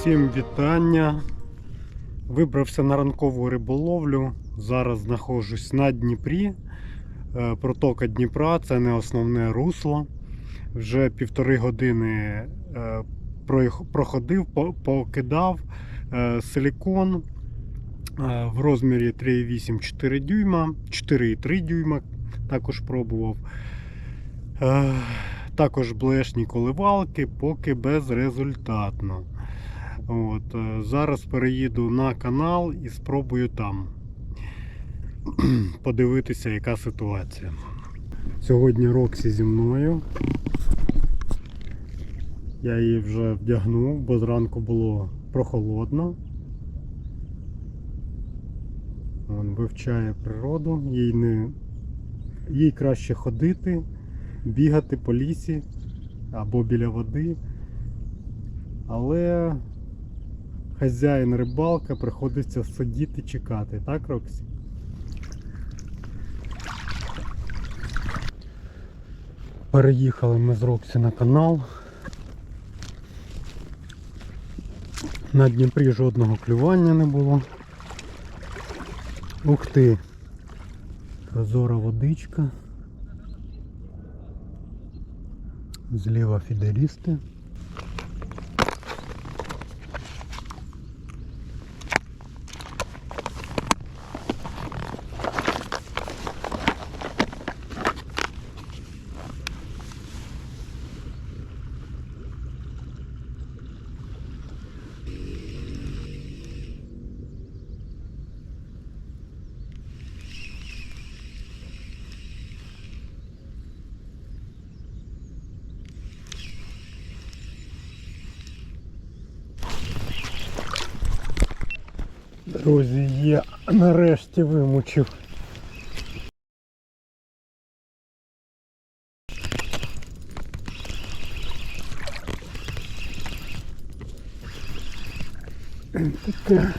Усім вітання. Вибрався на ранкову риболовлю. Зараз знаходжусь на Дніпрі. Е, Протока Дніпра це не основне русло. Вже півтори години е, проходив, покидав е, силікон в розмірі 3,8-4 дюйма, 4,3 дюйма також пробував. Також блешні коливалки, поки безрезультатно. От, е, зараз переїду на канал і спробую там подивитися, яка ситуація. Сьогодні Роксі зі мною. Я її вже вдягнув, бо зранку було прохолодно. Вон, вивчає природу, їй не їй краще ходити, бігати по лісі або біля води. Але хазяїн рибалка приходиться сидіти чекати, так, Роксі? Переїхали ми з Роксі на канал. На Дніпрі жодного клювання не було. Ух ти! Прозора водичка. Зліва фідерісти. Друзі, я нарешті вимучив. Таке.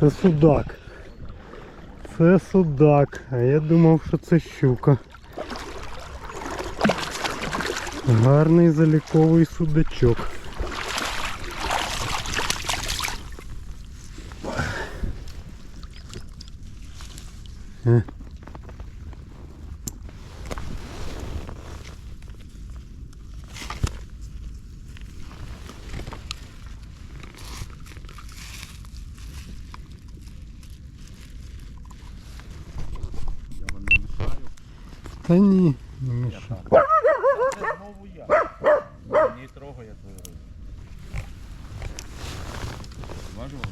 Це судак. Це судак. А я думав, що це щука. Гарний заліковий судачок. Е. Та ні, не мішай. Це знову я. Не трогає твою рибу. Зважував?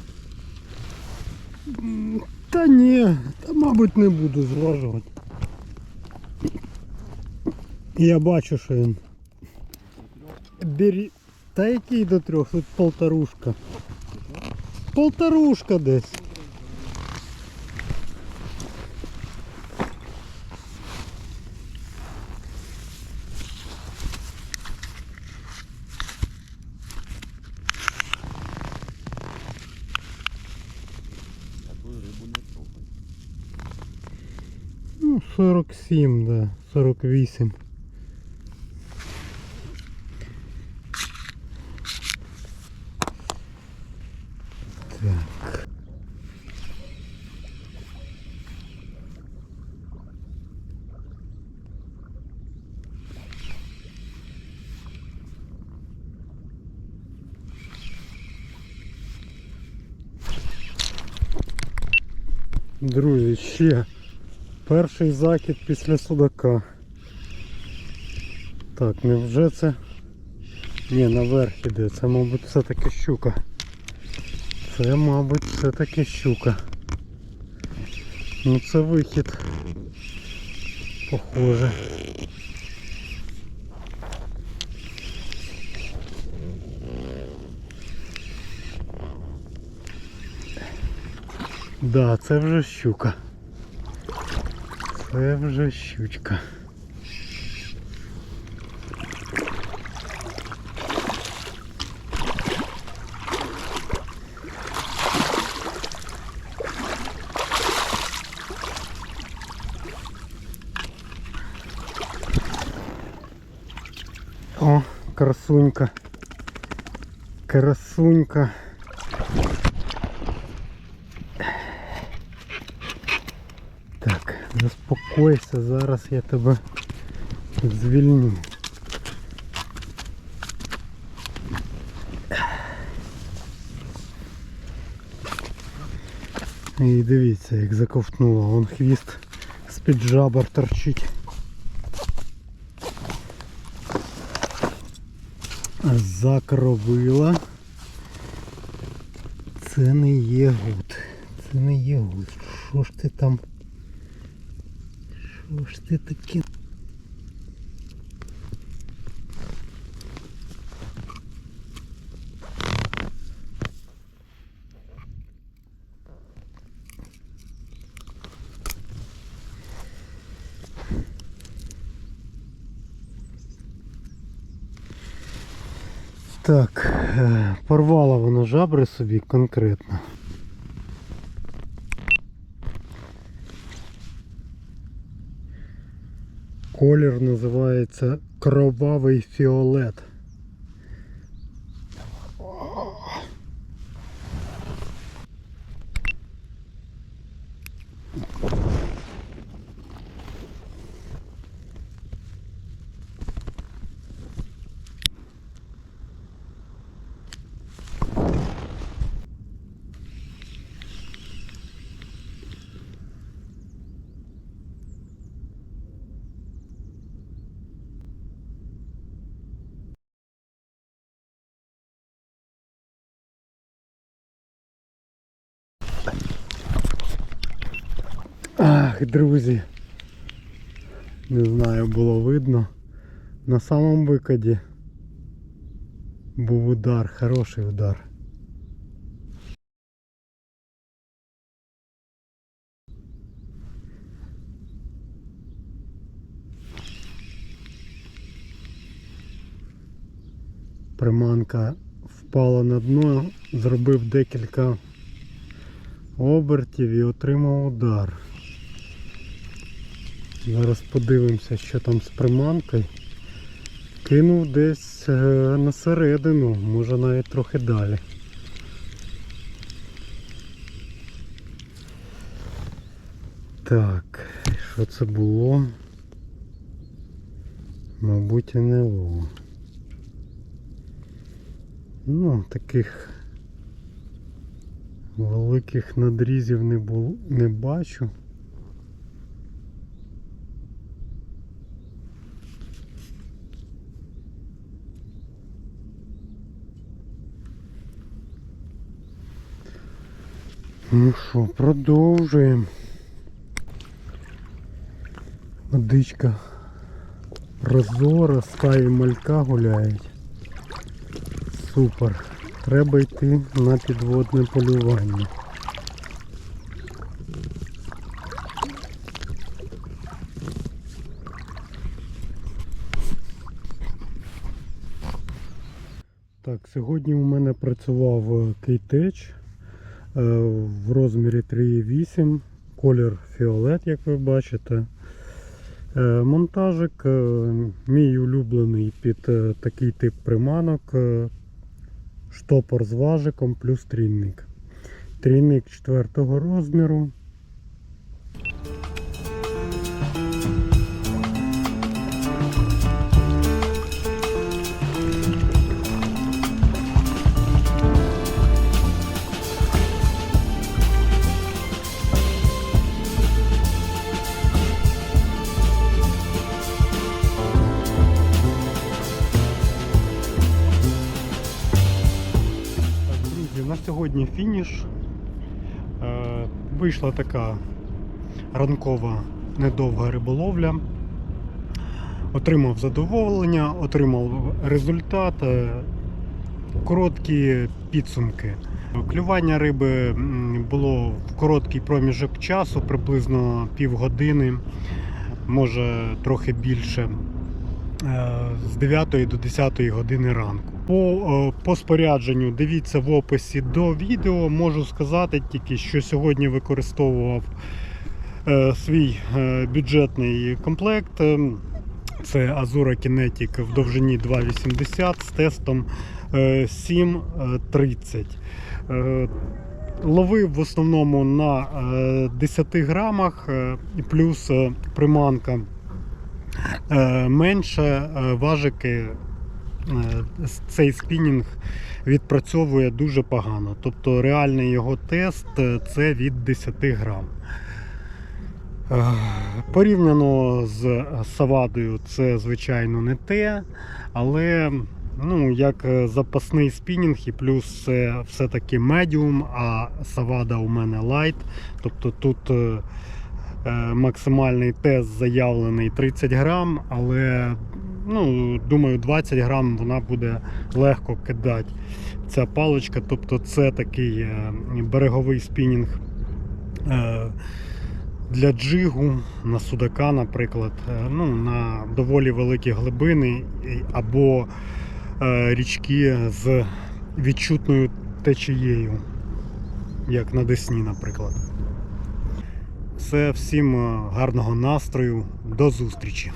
Та ні, та мабуть не буду зважувати. Я бачу, що він. Бері. Та який до трьох? Тут полторушка. Полторушка десь. 47, да, 48. Так. Друзі, ще Перший закид після судака. Так, невже це... Ні, наверх іде, це мабуть все-таки щука. Це мабуть все-таки щука. Ну це вихід. Похоже. Да, це вже щука. Це вже щучка. О, красунька. Красунька. Заспокойся, зараз я тебе звільню. І дивіться, як заковтнула, вон хвіст з-під жабр торчить. Закровила. Це не є гуд. Це не є гуд. Що ж ти там? Що ж ти? Так, е, порвала вона жабри собі конкретно. Колір називається кровавий фіолет. Ах, друзі. Не знаю, було видно. На самому викиді був удар, хороший удар. Приманка впала на дно, зробив декілька обертів і отримав удар. Зараз подивимося, що там з приманкою. Кинув десь е, на середину, може навіть трохи далі. Так, що це було? Мабуть, НЛО. Ну, таких великих надрізів не, бу... не бачу. Ну що, продовжуємо. Водичка прозора, стаї малька гуляють. Супер. Треба йти на підводне полювання. Так, сьогодні у мене працював е, кейтеч в розмірі 3,8, колір фіолет, як ви бачите. Е, Монтажик е, мій улюблений під е, такий тип приманок. е, Штопор з важиком плюс трійник. Трійник 4 розміру. Сьогодні фініш. Е, Вийшла така ранкова недовга риболовля. Отримав задоволення, отримав результат, короткі підсумки. Клювання риби було в короткий проміжок часу, приблизно півгодини, може трохи більше, з 9 до 10 години ранку. По, е, по спорядженню дивіться в описі до відео. Можу сказати тільки, що сьогодні використовував е, свій е, бюджетний комплект. Це Azura Kinetic в довжині 2,80 з тестом е, 7,30. Е, Ловив в основному на е, 10 грамах, е, плюс е, приманка е, менше, е, важики. е, Цей спінінг відпрацьовує дуже погано. Тобто реальний його тест е, це від 10 грам. Е, Порівняно з Савадою, це звичайно не те, але ну, як е, запасний спінінг, і плюс це все-таки медіум, а Савада у мене лайт. Тобто тут е, е, максимальний тест заявлений 30 грам, але ну, думаю, 20 грам вона буде легко кидати. Ця паличка, тобто це такий е, береговий спінінг. е, для джигу на судака, наприклад, е, ну, на доволі великі глибини або е, річки з відчутною течією, як на Десні, наприклад. Все, всім е, гарного настрою, до зустрічі!